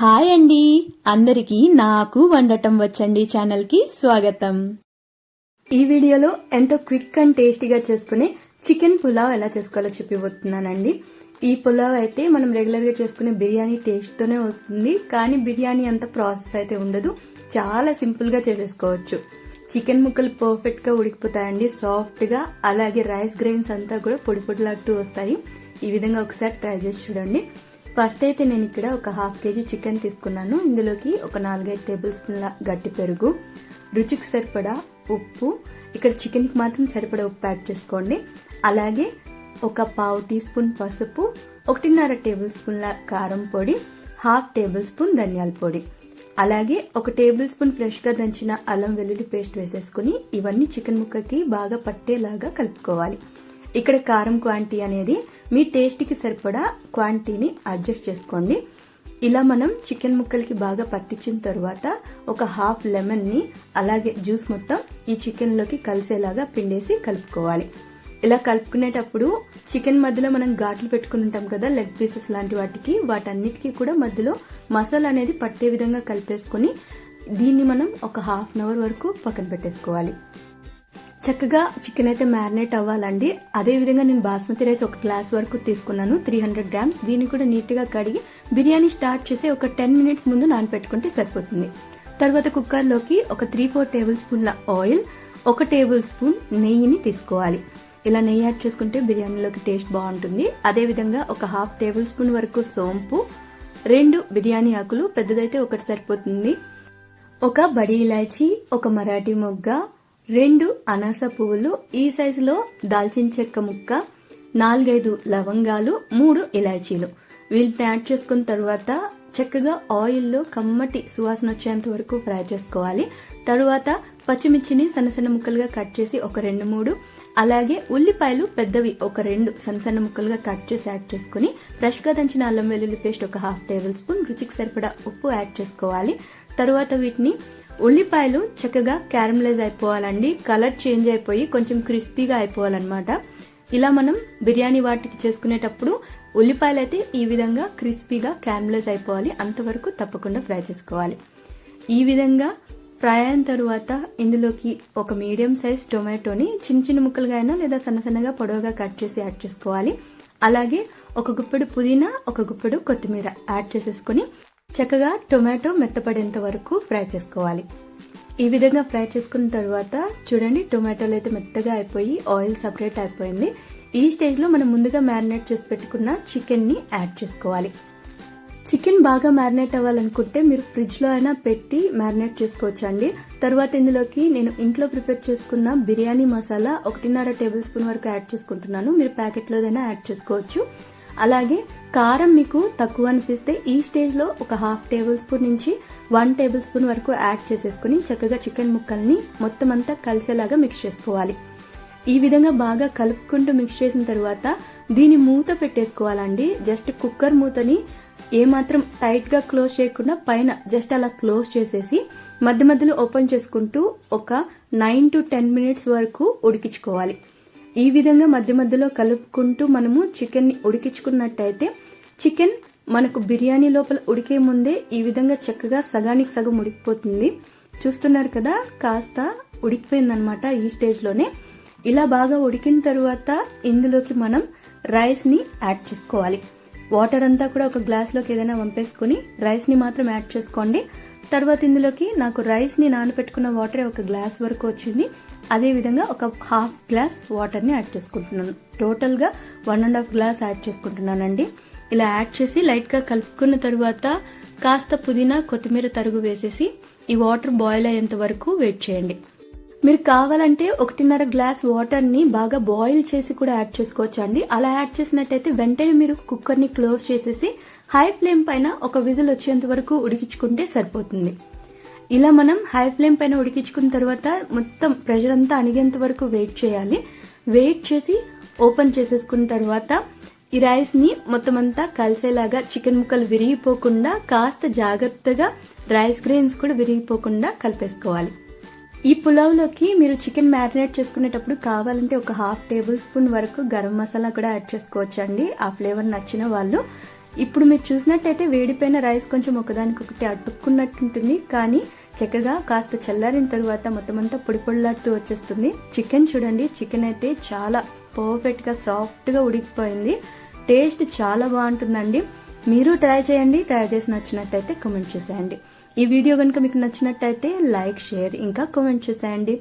Hi అండి. అందరికీ నాకు వండటం వచ్చండి ఛానల్కి స్వాగతం. ఈ వీడియోలో ఎంతో క్విక్ అండ్ టేస్టీగా చేసుకునే చికెన్ పులావ్ ఎలా చేసుకోవాలో చెప్పిపోతున్నానండి ఈ పులావ్ అయితే మనం రెగ్యులర్గా చేసుకునే బిర్యానీ టేస్ట్తోనే వస్తుంది. కానీ బిర్యానీ అంత ప్రాసెస్ అయితే ఉండదు. చాలా సింపుల్గా చేసేసుకోవచ్చు. చికెన్ ముక్కలు పర్ఫెక్ట్గా ఉడికిపోతాయండి. సాఫ్ట్గా అలాగే రైస్ గ్రెయిన్స్ అంతా కూడా పొడి పొడిలాడుతూ వస్తాయి. ఈ విధంగా ఒకసారి ట్రై చేసి చూడండి. ఫస్ట్ అయితే నేను ఇక్కడ ఒక హాఫ్ కేజీ చికెన్ తీసుకున్నాను. ఇందులోకి ఒక నాలుగైదు టేబుల్ స్పూన్ల గట్టి పెరుగు రుచికి సరిపడా ఉప్పు. ఇక్కడ చికెన్కి మాత్రం సరిపడా ఉప్పు యాడ్ చేసుకోండి. అలాగే ఒక పావు టీ స్పూన్ పసుపు ఒకటిన్నర టేబుల్ స్పూన్ల కారం పొడి హాఫ్ టేబుల్ స్పూన్ ధనియాల పొడి. అలాగే ఒక టేబుల్ స్పూన్ ఫ్రెష్గా దంచిన అల్లం వెల్లుల్లి పేస్ట్ వేసేసుకుని ఇవన్నీ చికెన్ ముక్కకి బాగా పట్టేలాగా కలుపుకోవాలి. ఇక్కడ కారం క్వాంటిటీ అనేది మీ టేస్ట్కి సరిపడా క్వాంటిటీని అడ్జస్ట్ చేసుకోండి. ఇలా మనం చికెన్ ముక్కలకి బాగా పట్టించిన తర్వాత ఒక హాఫ్ లెమన్ని అలాగే జ్యూస్ మొత్తం ఈ చికెన్లోకి కలిసేలాగా పిండేసి కలుపుకోవాలి. ఇలా కలుపుకునేటప్పుడు చికెన్ మధ్యలో మనం ఘాట్లు పెట్టుకుని ఉంటాం కదా లెగ్ పీసెస్ లాంటి వాటికి వాటన్నిటికీ కూడా మధ్యలో మసాలా అనేది పట్టే విధంగా కలిపేసుకొని దీన్ని మనం ఒక హాఫ్ అన్ అవర్ వరకు పక్కన పెట్టేసుకోవాలి. చక్కగా చికెన్ అయితే మ్యారినేట్ అవ్వాలండి. అదే విధంగా నేను బాస్మతి రైస్ ఒక గ్లాస్ వరకు తీసుకున్నాను. త్రీ హండ్రెడ్ గ్రామ్స్ దీన్ని కూడా నీట్గా కడిగి బిర్యానీ స్టార్ట్ చేసి ఒక టెన్ మినిట్స్ ముందు నానపెట్టుకుంటే సరిపోతుంది. తర్వాత కుక్కర్లోకి ఒక త్రీ ఫోర్ టేబుల్ స్పూన్ల ఆయిల్ ఒక టేబుల్ స్పూన్ నెయ్యిని తీసుకోవాలి. ఇలా నెయ్యి యాడ్ చేసుకుంటే బిర్యానీలోకి టేస్ట్ బాగుంటుంది. అదే విధంగా ఒక హాఫ్ టేబుల్ స్పూన్ వరకు సోంపు రెండు బిర్యానీ ఆకులు పెద్దదైతే ఒకటి సరిపోతుంది. ఒక బడి ఇలాచి ఒక మరాఠీ మొగ్గ రెండు అనాస పువ్వులు ఈ సైజులో దాల్చిన చెక్క ముక్క నాలుగైదు లవంగాలు మూడు ఇలాచీలు. వీటిని యాడ్ చేసుకున్న తర్వాత చక్కగా ఆయిల్లో కమ్మటి సువాసన వచ్చేంత వరకు ఫ్రై చేసుకోవాలి. తరువాత పచ్చిమిర్చిని సన్న సన్న ముక్కలుగా కట్ చేసి ఒక రెండు మూడు అలాగే ఉల్లిపాయలు పెద్దవి ఒక రెండు సన్న సన్న ముక్కలుగా కట్ చేసి యాడ్ చేసుకుని ఫ్రెష్గా దంచిన అల్లం వెల్లుల్లి పేస్ట్ ఒక హాఫ్ టేబుల్ స్పూన్ రుచికి సరిపడా ఉప్పు యాడ్ చేసుకోవాలి. తరువాత వీటిని ఉల్లిపాయలు చక్కగా క్యారమలైజ్ అయిపోవాలండి. కలర్ చేంజ్ అయిపోయి కొంచెం క్రిస్పీగా అయిపోవాలన్నమాట. ఇలా మనం బిర్యానీ వాటికి చేసుకునేటప్పుడు ఉల్లిపాయలు అయితే ఈ విధంగా క్రిస్పీగా క్యారమలైజ్ అయిపోవాలి. అంతవరకు తప్పకుండా ఫ్రై చేసుకోవాలి. ఈ విధంగా ఫ్రై అయిన తర్వాత ఇందులోకి ఒక మీడియం సైజ్ టొమాటోని చిన్న చిన్న ముక్కలుగా అయినా లేదా సన్న సన్నగా పొడవుగా కట్ చేసి యాడ్ చేసుకోవాలి. అలాగే ఒక గుప్పెడు పుదీనా ఒక గుప్పెడు కొత్తిమీర యాడ్ చేసేసుకుని చక్కగా టొమాటో మెత్తపడేంత వరకు ఫ్రై చేసుకోవాలి. ఈ విధంగా ఫ్రై చేసుకున్న తర్వాత చూడండి టొమాటోలు అయితే మెత్తగా అయిపోయి ఆయిల్ సపరేట్ అయిపోయింది. ఈ స్టేజ్లో మనం ముందుగా మ్యారినేట్ చేసి పెట్టుకున్న చికెన్ని యాడ్ చేసుకోవాలి. చికెన్ బాగా మ్యారినేట్ అవ్వాలనుకుంటే మీరు ఫ్రిడ్జ్లో అయినా పెట్టి మ్యారినేట్ చేసుకోవచ్చు అండి తర్వాత ఇందులోకి నేను ఇంట్లో ప్రిపేర్ చేసుకున్న బిర్యానీ మసాలా ఒకటిన్నర టేబుల్ స్పూన్ వరకు యాడ్ చేసుకుంటున్నాను. మీరు ప్యాకెట్లోదైనా యాడ్ చేసుకోవచ్చు. అలాగే కారం మీకు తక్కువ అనిపిస్తే ఈ స్టేజ్లో ఒక హాఫ్ టేబుల్ స్పూన్ నుంచి వన్ టేబుల్ స్పూన్ వరకు యాడ్ చేసేసుకుని చక్కగా చికెన్ ముక్కల్ని మొత్తం అంతా కలిసేలాగా మిక్స్ చేసుకోవాలి. ఈ విధంగా బాగా కలుపుకుంటూ మిక్స్ చేసిన తర్వాత దీని మూత పెట్టేసుకోవాలండి. జస్ట్ కుక్కర్ మూతని ఏమాత్రం టైట్గా క్లోజ్ చేయకుండా పైన జస్ట్ అలా క్లోజ్ చేసేసి మధ్య మధ్యలో ఓపెన్ చేసుకుంటూ ఒక నైన్ టు టెన్ మినిట్స్ వరకు ఉడికించుకోవాలి. ఈ విధంగా మధ్య మధ్యలో కలుపుకుంటూ మనము చికెన్ని ఉడికించుకున్నట్టయితే చికెన్ మనకు బిర్యానీ లోపల ఉడికే ముందే ఈ విధంగా చక్కగా సగానికి సగం ఉడికిపోతుంది. చూస్తున్నారు కదా కాస్త ఉడికిపోయిందనమాట ఈ స్టేజ్లోనే ఇలా బాగా ఉడికిన తర్వాత ఇందులోకి మనం రైస్ని యాడ్ చేసుకోవాలి. వాటర్ అంతా కూడా ఒక గ్లాస్లోకి ఏదైనా వంపేసుకుని రైస్ని మాత్రం యాడ్ చేసుకోండి. తర్వాత ఇందులోకి నాకు రైస్ని నానబెట్టుకున్న వాటర్ ఒక గ్లాస్ వరకు వచ్చింది. అదేవిధంగా ఒక హాఫ్ గ్లాస్ వాటర్ని యాడ్ చేసుకుంటున్నాను. టోటల్గా one and half glass add చేసుకుంటున్నానండి. ఇలా యాడ్ చేసి లైట్గా కలుపుకున్న తర్వాత కాస్త పుదీనా కొత్తిమీర తరుగు వేసేసి ఈ వాటర్ బాయిల్ అయ్యేంత వరకు వెయిట్ చేయండి. మీరు కావాలంటే ఒకటిన్నర గ్లాస్ వాటర్ని బాగా బాయిల్ చేసి కూడా యాడ్ చేసుకోవచ్చు అండి అలా యాడ్ చేసినట్టయితే వెంటనే మీరు కుక్కర్ని క్లోజ్ చేసేసి హై ఫ్లేమ్ పైన ఒక విజిల్ వచ్చేంత వరకు ఉడికించుకుంటే సరిపోతుంది. ఇలా మనం హై ఫ్లేమ్ పైన ఉడికించుకున్న తర్వాత మొత్తం ప్రెషర్ అంతా అణిగేంత వరకు వెయిట్ చేయాలి. వెయిట్ చేసి ఓపెన్ చేసేసుకున్న తర్వాత ఈ రైస్ని మొత్తం అంతా కలిసేలాగా చికెన్ ముక్కలు విరిగిపోకుండా కాస్త జాగ్రత్తగా రైస్ గ్రెయిన్స్ కూడా విరిగిపోకుండా కలిపేసుకోవాలి. ఈ పులావ్లోకి మీరు చికెన్ మ్యారినేట్ చేసుకునేటప్పుడు కావాలంటే ఒక హాఫ్ టేబుల్ స్పూన్ వరకు గరం మసాలా కూడా యాడ్ చేసుకోవచ్చు అండి ఆ ఫ్లేవర్ నచ్చిన వాళ్ళు. ఇప్పుడు మీరు చూసినట్టయితే వేడిపోయిన రైస్ కొంచెం ఒకదానికొకటి అతుక్కున్నట్టుంటుంది. కానీ చక్కగా కాస్త చల్లారిన తర్వాత మొత్తం అంతా పొడి పొడిలాడుతూ వచ్చేస్తుంది. చికెన్ చూడండి చికెన్ అయితే చాలా పర్ఫెక్ట్గా సాఫ్ట్గా ఉడికిపోయింది. టేస్ట్ చాలా బాగుంటుందండి. మీరు ట్రై చేయండి ట్రై చేసి నచ్చినట్టయితే కామెంట్ చేసేయండి. ఈ వీడియో కనుక మీకు నచ్చినట్టయితే లైక్ షేర్ ఇంకా కామెంట్ చేసేయండి.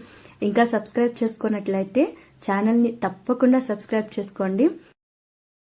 ఇంకా సబ్స్క్రైబ్ చేసుకున్నట్లయితే ఛానల్ని తప్పకుండా సబ్స్క్రైబ్ చేసుకోండి.